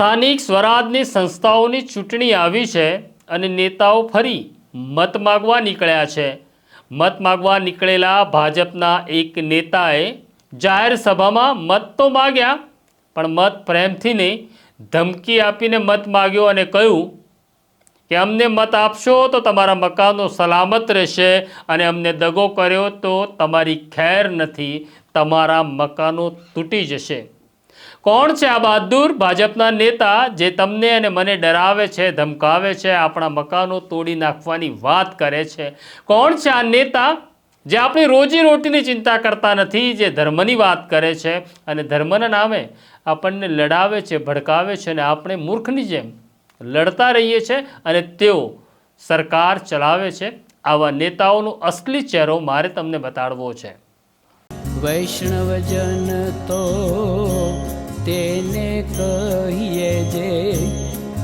સ્થાનિક સ્વરાજની સંસ્થાઓની ચૂંટણી આવી છે અને નેતાઓ ફરી મત માગવા નીકળ્યા છે. મત માગવા નીકળેલા ભાજપના એક નેતાએ જાહેર સભામાં મત તો માગ્યા, પણ મત પ્રેમથી નહીં, ધમકી આપીને મત માગ્યો અને કહ્યું કે અમને મત આપશો તો તમારા મકાનો સલામત રહેશે અને અમને દગો કર્યો તો તમારી ખેર નથી, તમારા મકાનો તૂટી જશે. કોણ છે આ બહાદુર? ભાજપના નેતા જે તમને અને મને ડરાવે છે, ધમકાવે છે, આપણા મકાનો તોડી નાખવાની વાત કરે છે. કોણ છે આ નેતા જે આપણી રોજી રોટીની ચિંતા કરતા નથી, જે ધર્મની વાત કરે છે અને ધર્મના નામે આપણને લડાવે છે, ભડકાવે છે અને આપણે મૂર્ખની જેમ લડતા રહીએ છીએ અને તેઓ સરકાર ચલાવે છે. આવા નેતાઓનો અસલી ચહેરો મારે તમને બતાડવો છે. વૈષ્ણવજન તો કહીએ જે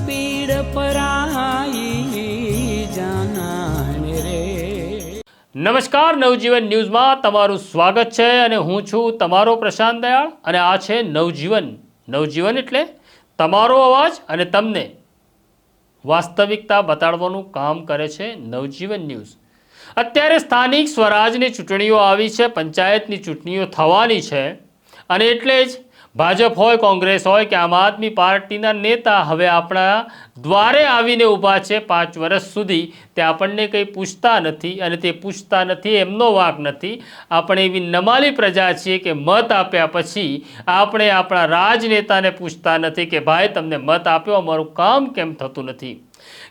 પીડ પરાઈ જાનાને રે. નમસ્કાર, નવજીવન ન્યૂઝમાં તમારું સ્વાગત છે અને હું છું તમારો પ્રશાંત દયાળ અને આ છે નવજીવન. નવજીવન એટલે તમારો અવાજ અને તમને વાસ્તવિકતા બતાડવાનું કામ કરે છે નવજીવન ન્યૂઝ. અત્યારે સ્થાનિક સ્વરાજની ચૂંટણીઓ આવી છે, પંચાયતની ચૂંટણીઓ થવાની છે અને એટલે જ ભાજપ હોય, કોંગ્રેસ હોય કે આમ આદમી પાર્ટીના નેતા હવે આપણા દ્વારે આવીને ઊભા છે પાંચ વર્ષ સુધી. તે આપણને કંઈ પૂછતા નથી અને તે પૂછતા નથી એમનો વાંક નથી. આપણે એવી નમાલી પ્રજા છીએ કે મત આપ્યા પછી આપણે આપણા રાજનેતાને પૂછતા નથી કે ભાઈ તમને મત આપ્યો, અમારું કામ કેમ થતું નથી?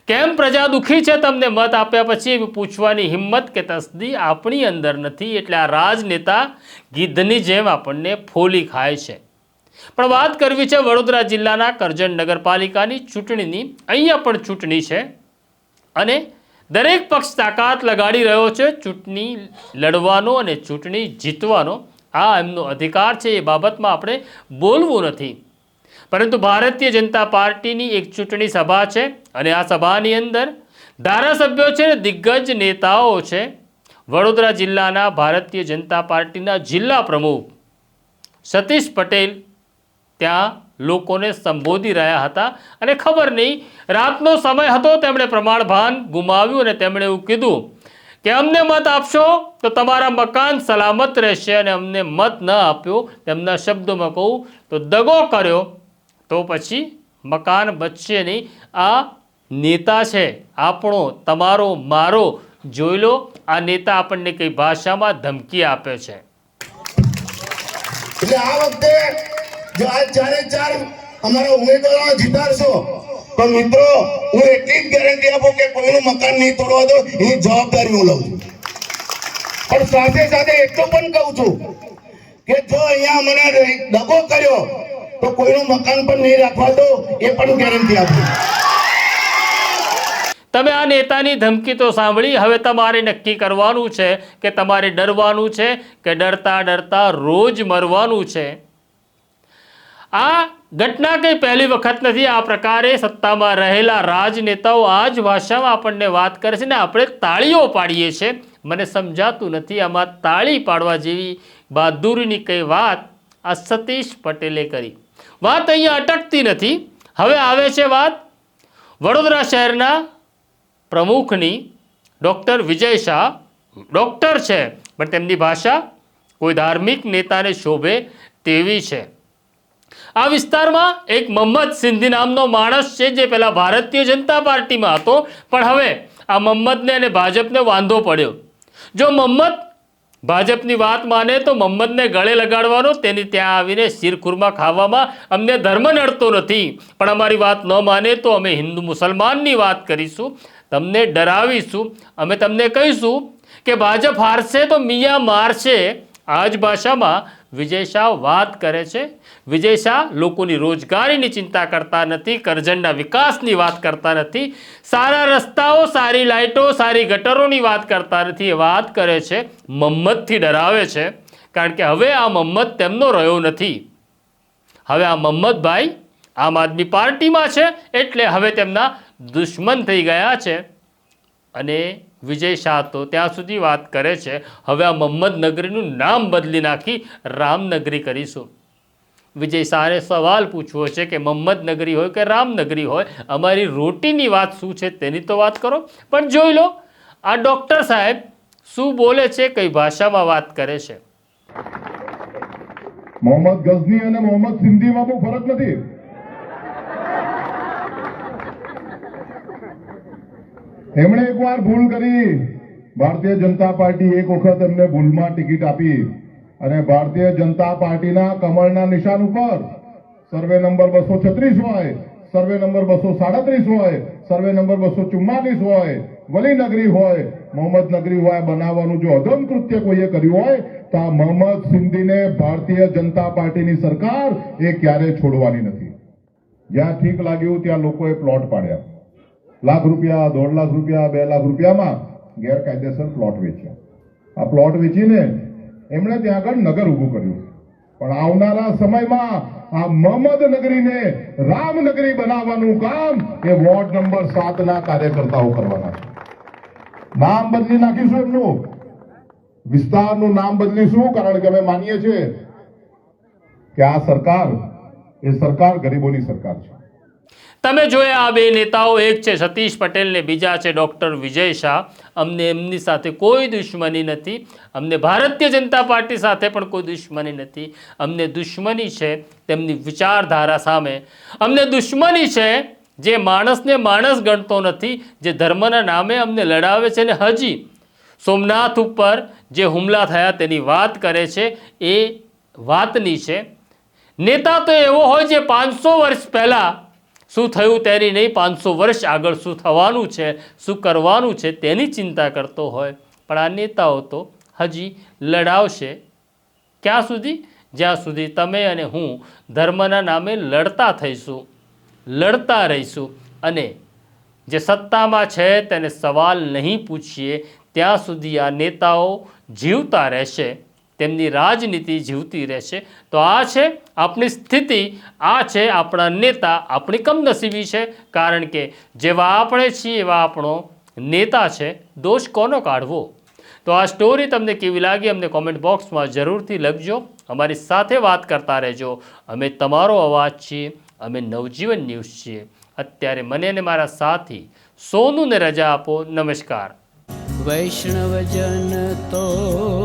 કેમ પ્રજા દુઃખી છે તમને મત આપ્યા પછી? પૂછવાની હિંમત કે તસદી આપણી અંદર નથી. એટલે આ રાજનેતા ગીધની જેમ આપણને ફોલી ખાય છે. પણ વાત કરવી છે વડોદરા જિલ્લાના કરજણ નગરપાલિકાની ચૂંટણીની. અહીંયા પણ ચૂંટણી છે અને દરેક પક્ષ તાકાત લગાડી રહ્યો છે ચૂંટણી લડવાનો અને ચૂંટણી જીતવાનો. આ એમનો અધિકાર છે એ બાબતમાં આપણે બોલવું નથી. પરંતુ ભારતીય જનતા પાર્ટીની એક ચૂંટણી સભા છે અને આ સભાની અંદર ધારાસભ્યો છે દિગ્ગજ નેતાઓ છે. વડોદરા જિલ્લાના ભારતીય જનતા પાર્ટીના જિલ્લા પ્રમુખ સતીશ પટેલ ત્યાં લોકોને સંબોધી રહ્યા હતા. અને ખબર નહીં, રાતનો સમય હતો, તેમણે પ્રમાણભાન ગુમાવ્યું અને તેમણે એવું કીધું કે, અમને મત આપશો તો તમારા મકાન સલામત રહેશે અને અમને મત ન આપ્યો. તેમના શબ્દોમાં કહું, તો દગો કર્યો, તો પછી મકાન બચશે નહીં. આ નેતા છે, આપણો, તમારો, મારો, જોઈ લો, આ નેતા આપણને કઈ ભાષામાં ધમકી આપે છે. એટલે આ વખતે જો આ ચારે ચાર અમારા ઉમેદવારો જીતાડશો તો મિત્રો, હું એટલી જ ગેરંટી આપું કે કોઈનું મકાન નહીં તોડવા દો, એની જવાબદારી હું લઉં છું. પણ સાથે સાથે એટલું પણ કહું છું કે જો અહીંયા મને દગો કર્યો, તો કોઈનું મકાન પણ નહીં રાખવા દો, એ પણ ગેરંટી આપું તમે આ નેતાની ધમકી તો સાંભળી, હવે તમારે નક્કી કરવાનું છે કે તમારે ડરવાનું છે કે ડરતા ડરતા રોજ મરવાનું છે? આ ઘટના કંઈ પહેલી વખત નથી. આ પ્રકારે સત્તામાં રહેલા રાજનેતાઓ આ જ ભાષામાં આપણને વાત કરે છે ને આપણે તાળીઓ પાડીએ છીએ. મને સમજાતું નથી આમાં તાળી પાડવા જેવી બહાદુરીની કંઈ વાત આ સતીશ પટેલે કરી. વાત અહીંયા અટકતી નથી. હવે આવે છે વાત વડોદરા શહેરના પ્રમુખની ડૉક્ટર વિજય શાહ. ડૉક્ટર છે, પણ તેમની ભાષા કોઈ ધાર્મિક નેતાને શોભે તેવી છે. આ વિસ્તારમાં એક મોહમ્મદ સિંધી નામનો માણસ છે, જે પહેલાં ભારતીય જનતા પાર્ટીમાં હતો, પણ હવે આ મોહમ્મદને અને ભાજપને વાંધો પડ્યો. જો મોહમ્મદ ભાજપની વાત માને, તો મોહમ્મદને ગળે લગાડવાનો, તેની ત્યાં આવીને શિરખુરમા ખાવામાં અમને ધર્મ નડતો નથી. પણ અમારી વાત ન માને, તો અમે હિન્દુ મુસલમાનની વાત કરીશું. તમને ડરાવીશું. અમે તમને કહીશું કે ભાજપ હારશે તો મિયા મારશે. આ જ ભાષામાં વિજય શાહ વાત કરે છે. વિજય શાહ લોકોની રોજગારીની ચિંતા કરતા નથી, કરજણના વિકાસની વાત કરતા નથી, સારા રસ્તાઓ, સારી લાઇટો, સારી ગટરોની વાત કરતા નથી વાત કરે છે. મમ્મદથી ડરાવે છે, કારણ કે હવે આ મમ્મદ તેમનો રહ્યો નથી. હવે આ મમ્મદભાઈ આમ આદમી પાર્ટીમાં છે, એટલે હવે તેમના દુશ્મન થઈ ગયા છે. અને વિજય શાહ તો ત્યાં સુધી વાત કરે છે, હવે આ મોહમ્મદ નગરીનું નામ બદલી નાખી રામનગરી કરીશું. વિજય શાહને સવાલ પૂછવો છે કે મહમ્મદ નગરી હોય કે રામનગરી હોય, અમારી રોટીની વાત શું છે તેની તો વાત કરો. પણ જોઈ લો, આ ડૉક્ટર સાહેબ શું બોલે છે, કઈ ભાષામાં વાત કરે છે? મોહમ્મદ ગઝની અને મોહમ્મદ સિંધીમાં બહુ ફરક નથી. એમણે એકવાર ભૂલ કરી. ભારતીય જનતા પાર્ટી એક વખત એમને ભૂલમાં ટિકિટ આપી અને ભારતીય જનતા પાર્ટીના કમળના નિશાન ઉપર સર્વે નંબર બસો છત્રીસ હોય, સર્વે નંબર બસો સાડત્રીસ હોય, સર્વે નંબર બસો ચુમ્માલીસ હોય, વલીનગરી હોય મોહમ્મદ નગરી હોય બનાવવાનું જો અધમ કૃત્ય કોઈએ કર્યું હોય, તો આ મોહમ્મદ સિંધીને ભારતીય જનતા પાર્ટીની સરકાર એ ક્યારે છોડવાની નથી. જ્યાં ઠીક લાગ્યું ત્યાં લોકોએ પ્લોટ પાડ્યા. લાખ રૂપિયા, દોઢ લાખ રૂપિયા, બે લાખ રૂપિયામાં ગેરકાયદેસર પ્લોટ વેચ્યા. આ પ્લોટ વેચીને એમણે ત્યાં આગળ નગર ઊભું કર્યું. પણ આવનારા સમયમાં આ મહમદ નગરીને રામનગરી બનાવવાનું કામ એ વોર્ડ નંબર સાતના કાર્યકર્તાઓ કરવાના છે. નામ બદલી નાખીશું એમનું. વિસ્તારનું નામ બદલીશું, કારણ કે અમે માનીએ છીએ કે આ સરકાર એ સરકાર, ગરીબોની સરકાર છે. તમે જોયા આ બે નેતાઓ, એક છે સતીશ પટેલ ને બીજા છે ડૉક્ટર વિજય શાહ. અમને એમની સાથે કોઈ દુશ્મની નથી. અમને ભારતીય જનતા પાર્ટી સાથે પણ કોઈ દુશ્મની નથી. અમને દુશ્મની છે તેમની વિચારધારા સામે. અમને દુશ્મની છે જે માણસને માણસ ગણતો નથી, જે ધર્મના નામે અમને લડાવે છે ને હજી. સોમનાથ ઉપર જે હુમલા થયા તેની વાત કરે છે, એ વાતની છે. નેતા તો એવો હોય જે પાંચસો વર્ષ પહેલાં શું થયું તેની નહીં? પાંચસો વર્ષ આગળ શું થવાનું છે? શું કરવાનું છે? તેની ચિંતા કરતો હોય. પણ આ નેતાઓ તો હજી લડાવશે ક્યાં સુધી? જ્યાં સુધી તમે અને હું ધર્મના નામે લડતા થઈશું, લડતા રહીશું અને જે સત્તામાં છે તેને સવાલ નહીં પૂછીએ, ત્યાં સુધી આ નેતાઓ જીવતા રહેશે. તેમની રાજનીતિ જીવતી રહેશે. તો આ છે આપણી સ્થિતિ, આ છે આપણા નેતા, આપણી કમનસીબી છે. કારણ કે જેવા આપણે છીએ એવા આપણો નેતા છે. દોષ કોનો કાઢવો? તો આ સ્ટોરી તમને કેવી લાગી અમને કોમેન્ટ બોક્સમાં જરૂરથી લખજો. અમારી સાથે વાત કરતા રહેજો. અમે તમારો અવાજ છીએ, અમે નવજીવન ન્યૂઝ છીએ. અત્યારે મને અને મારા સાથી સોનુને રજા આપો. નમસ્કાર. વૈષ્ણવજન તો